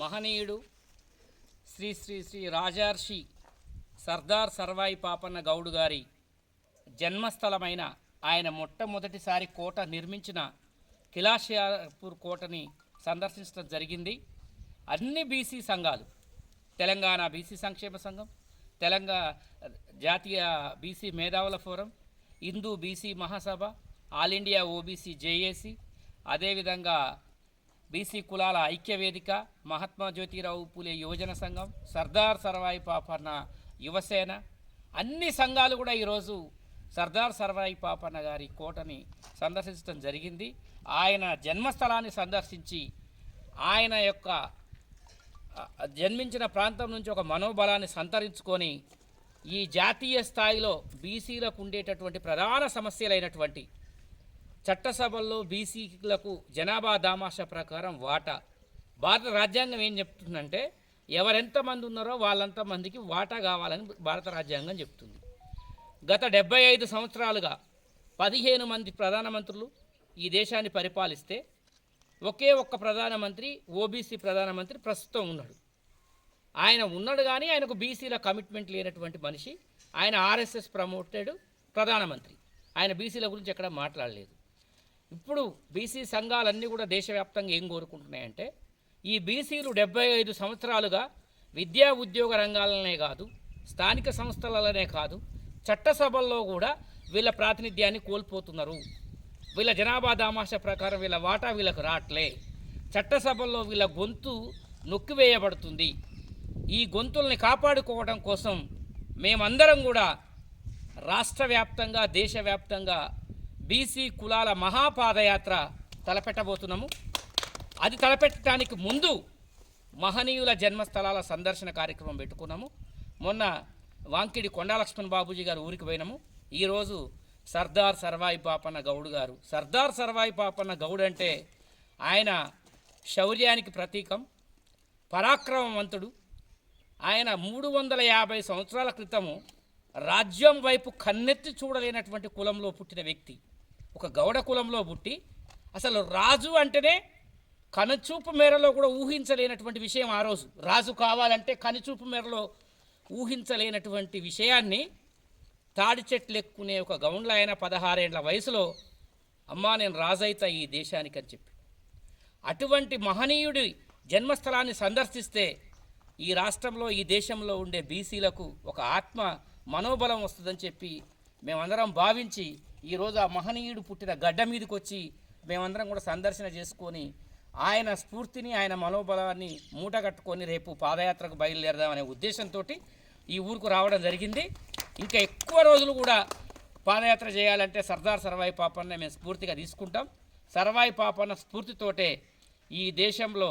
మహనీయుడు శ్రీ శ్రీ శ్రీ రాజార్షి సర్దార్ సర్వాయి పాపన్న గౌడు గారి జన్మస్థలమైన ఆయన మొట్టమొదటిసారి కోట నిర్మించిన కిలాషియాపూర్ కోటని సందర్శించడం జరిగింది. అన్ని బీసీ సంఘాలు తెలంగాణ బీసీ సంక్షేమ సంఘం తెలంగాణ జాతీయ బీసీ మేధావుల forum Hindu BC Mahasabha all India OBC JAC అదేవిధంగా బీసీ కులాల ఐక్య వేదిక మహాత్మా జ్యోతిరావు పూలే యువజన సంఘం సర్దార్ సర్వాయి పాపన్న యువసేన. అన్ని సంఘాలు కూడా ఈరోజు సర్దార్ సర్వాయి పాపన్న గారి కోటని సందర్శించడం జరిగింది. ఆయన జన్మస్థలాన్ని సందర్శించి ఆయన యొక్క జన్మించిన ప్రాంతం నుంచి ఒక మనోబలాన్ని సంతరించుకొని ఈ జాతీయ స్థాయిలో బీసీలకు ఉండేటటువంటి ప్రధాన సమస్యలైనటువంటి చట్టసభల్లో బీసీలకు జనాభా దామాషా ప్రకారం వాటా. భారత రాజ్యాంగం ఏం చెప్తుందంటే ఎవరెంతమంది ఉన్నారో వాళ్ళంత మందికి వాటా కావాలని భారత రాజ్యాంగం చెప్తుంది. గత డెబ్బై ఐదు సంవత్సరాలుగా పదిహేను మంది ప్రధానమంత్రులు ఈ దేశాన్ని పరిపాలిస్తే ఒకే ఒక్క ప్రధానమంత్రి ఓబీసీ ప్రధానమంత్రి ప్రస్తుతం ఉన్నాడు. ఆయన ఉన్నాడు కానీ ఆయనకు బీసీల కమిట్మెంట్ లేనటువంటి మనిషి ఆయన ఆర్ఎస్ఎస్ ప్రమోటెడ్ ప్రధానమంత్రి. ఆయన బీసీల గురించి ఎక్కడ మాట్లాడలేదు. ఇప్పుడు బీసీ సంఘాలన్నీ కూడా దేశవ్యాప్తంగా ఏం కోరుకుంటున్నాయంటే ఈ బీసీలు డెబ్బై ఐదు సంవత్సరాలుగా విద్యా ఉద్యోగ రంగాలనే కాదు స్థానిక సంస్థలనే కాదు చట్టసభల్లో కూడా వీళ్ళ ప్రాతినిధ్యాన్ని కోల్పోతున్నారు. వీళ్ళ జనాభా దామాష ప్రకారం వీళ్ళ వాటా వీళ్ళకు రావట్లే చట్టసభల్లో వీళ్ళ గొంతు నొక్కివేయబడుతుంది. ఈ గొంతుల్ని కాపాడుకోవడం కోసం మేమందరం కూడా రాష్ట్ర వ్యాప్తంగా దేశవ్యాప్తంగా బీసీ కులాల మహాపాదయాత్ర తలపెట్టబోతున్నాము. అది తలపెట్టడానికి ముందు మహనీయుల జన్మస్థలాల సందర్శన కార్యక్రమం పెట్టుకున్నాము. మొన్న వాంకిడి కొండాలక్ష్మణ్ బాబుజీ బాబూజీ గారు ఊరికి పోయినాము. ఈరోజు సర్దార్ సర్వాయి పాపన్న గౌడ్ గారు. సర్దార్ సర్వాయి పాపన్న గౌడ్ అంటే ఆయన శౌర్యానికి ప్రతీకం పరాక్రమవంతుడు. ఆయన మూడు వందల యాభై సంవత్సరాల క్రితము రాజ్యం వైపు కన్నెత్తి చూడలేనటువంటి కులంలో పుట్టిన వ్యక్తి. ఒక గౌడ కులంలో పుట్టి అసలు రాజు అంటేనే కనుచూపు మేరలో కూడా ఊహించలేనటువంటి విషయం ఆ రోజు. రాజు కావాలంటే కనుచూపు మేరలో ఊహించలేనటువంటి విషయాన్ని తాడి చెట్లు ఎక్కునే ఒక గౌండ్ల ఆయన పదహారేండ్ల వయసులో అమ్మా నేను రాజైతా ఈ దేశానికి అని చెప్పి. అటువంటి మహనీయుడి జన్మస్థలాన్ని సందర్శిస్తే ఈ రాష్ట్రంలో ఈ దేశంలో ఉండే బీసీలకు ఒక ఆత్మ మనోబలం వస్తుందని చెప్పి మేమందరం భావించి ఈరోజు ఆ మహనీయుడు పుట్టిన గడ్డ మీదకి వచ్చి మేమందరం కూడా సందర్శన చేసుకొని ఆయన స్ఫూర్తిని ఆయన మనోబలాన్ని మూట కట్టుకొని రేపు పాదయాత్రకు బయలుదేరదామనే ఉద్దేశంతో ఈ ఊరుకు రావడం జరిగింది. ఇంకా ఎక్కువ రోజులు కూడా పాదయాత్ర చేయాలంటే సర్దార్ సర్వాయి పాపన్న మేము స్ఫూర్తిగా తీసుకుంటాం. సర్వాయి పాపన్న స్ఫూర్తితోటే ఈ దేశంలో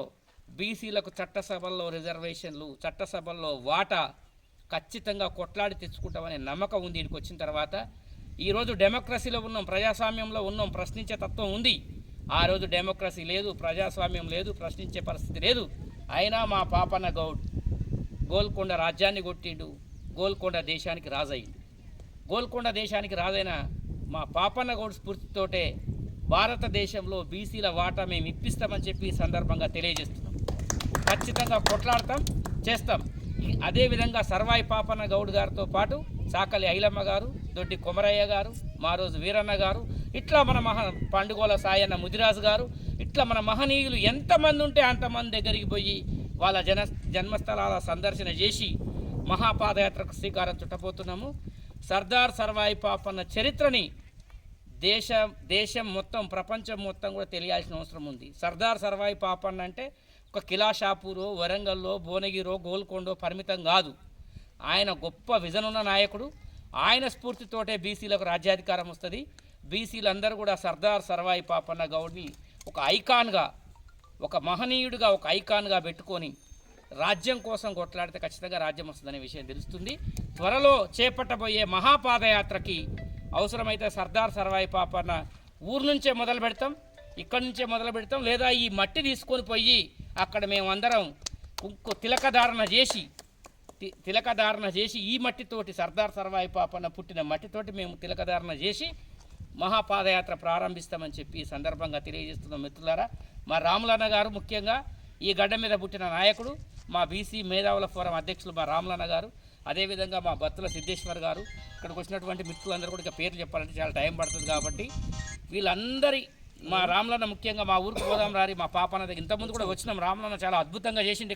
బీసీలకు చట్టసభల్లో రిజర్వేషన్లు చట్టసభల్లో వాటా ఖచ్చితంగా కొట్లాడి తెచ్చుకుంటామనే నమ్మకం ఉంది. ఇక్కడికి వచ్చిన తర్వాత ఈరోజు డెమోక్రసీలో ఉన్నాం ప్రజాస్వామ్యంలో ఉన్నాం ప్రశ్నించే తత్వం ఉంది. ఆ రోజు డెమోక్రసీ లేదు ప్రజాస్వామ్యం లేదు ప్రశ్నించే పరిస్థితి లేదు. అయినా మా పాపన్న గౌడ్ గోల్కొండ రాజ్యాన్ని కొట్టిండు గోల్కొండ దేశానికి రాజయ్యిండు. గోల్కొండ దేశానికి రాజైన మా పాపన్న గౌడ్ స్ఫూర్తితోటే భారతదేశంలో బీసీల వాటా మేము ఇప్పిస్తామని చెప్పి సందర్భంగా తెలియజేస్తున్నాం. ఖచ్చితంగా కొట్లాడతాం చేస్తాం. అదేవిధంగా సర్వాయి పాపన్న గౌడ్ గారితో పాటు చాకలి ఐలమ్మ గారు దొడ్డి కొమరయ్య గారు మారోజు వీరన్న గారు ఇట్లా మన మహా పండుగోల సాయన్న ముదిరాజు గారు ఇట్లా మన మహనీయులు ఎంతమంది ఉంటే అంతమంది దగ్గరికి పోయి వాళ్ళ జన జన్మస్థలాల సందర్శన చేసి మహాపాదయాత్రకు శ్రీకారం చుట్టబోతున్నాము. సర్దార్ సర్వాయి పాపన్న చరిత్రని దేశ దేశం మొత్తం ప్రపంచం మొత్తం కూడా తెలియాల్సిన అవసరం ఉంది. సర్దార్ సర్వాయి పాపన్న అంటే ఒక కిలాషాపూరో వరంగల్లో భువనగిరో గోల్కొండో పరిమితం కాదు. ఆయన గొప్ప విజన్ ఉన్న నాయకుడు. ఆయన స్ఫూర్తితోటే బీసీలకు రాజ్యాధికారం వస్తుంది. బీసీలందరూ కూడా సర్దార్ సర్వాయి పాపన్న గౌడ్ని ఒక ఐకాన్గా ఒక మహనీయుడిగా ఒక ఐకాన్గా పెట్టుకొని రాజ్యం కోసం కొట్లాడితే ఖచ్చితంగా రాజ్యం వస్తుందనే విషయం తెలుస్తుంది. త్వరలో చేపట్టబోయే మహాపాదయాత్రకి అవసరమైతే సర్దార్ సర్వాయి పాపన్న ఊరు నుంచే మొదలు పెడతాం ఇక్కడి నుంచే మొదలు పెడతాం లేదా ఈ మట్టి తీసుకొని పోయి అక్కడ మేమందరం కుంకు తిలకధారణ చేసి తిలకధారణ చేసి ఈ మట్టితోటి సర్దార్ సర్వాయి పాపన్న పుట్టిన మట్టితోటి మేము తిలకధారణ చేసి మహాపాదయాత్ర ప్రారంభిస్తామని చెప్పి ఈ సందర్భంగా తెలియజేస్తున్నాం మిత్రులారా. మా రాములన్న గారు ముఖ్యంగా ఈ గడ్డ మీద పుట్టిన నాయకుడు మా బీసీ మేధావుల ఫోరం అధ్యక్షులు మా రాములన్న గారు అదేవిధంగా మా బత్తుల సిద్ధేశ్వర్ గారు. ఇక్కడికి వచ్చినటువంటి మిత్రులందరూ కూడా ఇక పేర్లు చెప్పాలంటే చాలా టైం పడుతుంది కాబట్టి వీళ్ళందరి మా రామలన్న ముఖ్యంగా మా ఊరికి పోదాం రారి మా పాపన్న దగ్గర ఇంతకుముందు కూడా వచ్చినాం. రామలన్న చాలా అద్భుతంగా చేసిండు